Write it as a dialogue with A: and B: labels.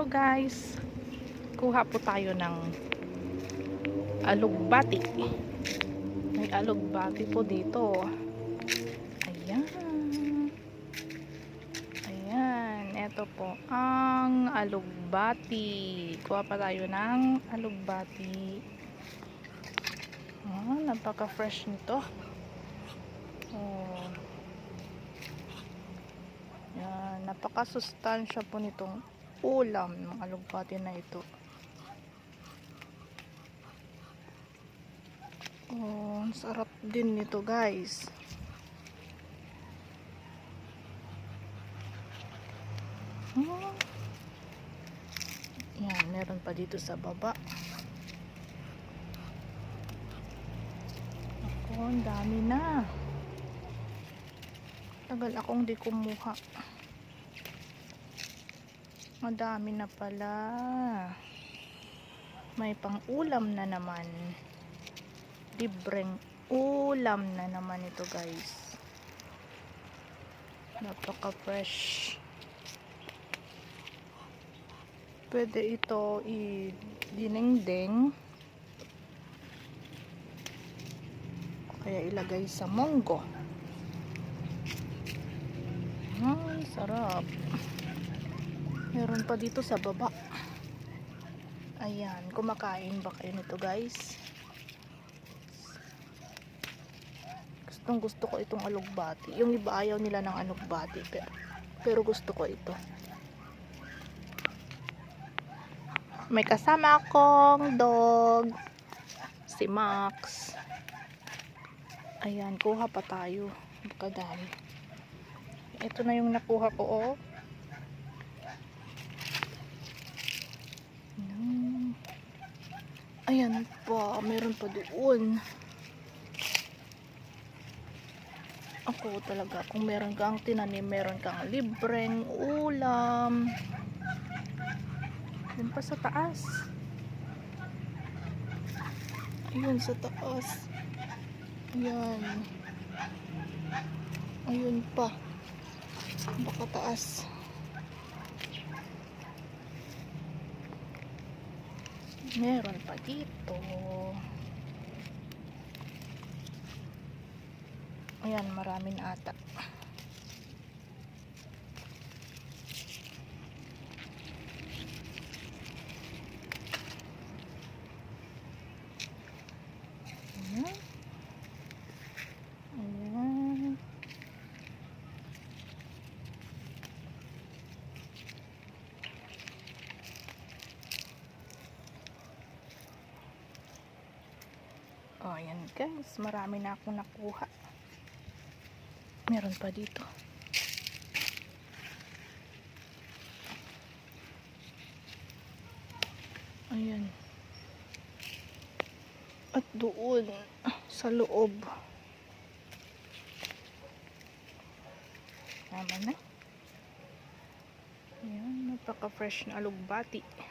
A: Hello guys! Kuha po tayo ng alugbati. May alugbati po dito. Ayan. Ayan. Ito po ang alugbati. Kuha pa tayo ng alugbati. Oh, napaka-fresh nito. Oh. Yan, napakasustansya po nitong ulam ng alugbati na ito. Oh, sarap din nito, guys. Oh. Yan, meron pa dito sa baba. Ako, ang dami na. Tagal akong di kumuha. Madami na pala. May pang-ulam na naman. Libreng ulam na naman ito guys. Napaka-fresh. Pwede ito i-dinengdeng. Kaya ilagay sa munggo. Ay, sarap. Meron pa dito sa baba. Ayan, kumakain ba kayo nito guys? Gustong gusto ko itong alugbati. Yung iba ayaw nila ng alugbati. Pero, pero gusto ko ito. May kasama akong dog. Si Max. Ayan, kuha pa tayo. Kadami. Ito na yung nakuha ko, oh. Ayan pa, meron pa doon. Ako talaga, kung meron kang tinanim, meron kang libreng ulam. Yan pa sa taas. Ayun sa taas. Ayan. Ayun pa. Baka taas. Meron pa dito. Ayan, maraming ata. Ayan. Ayan. Oh, ayan guys. Marami na akong nakuha. Meron pa dito. Ayan. At doon, sa loob. Tama na. Ayan, napaka-fresh na alugbati.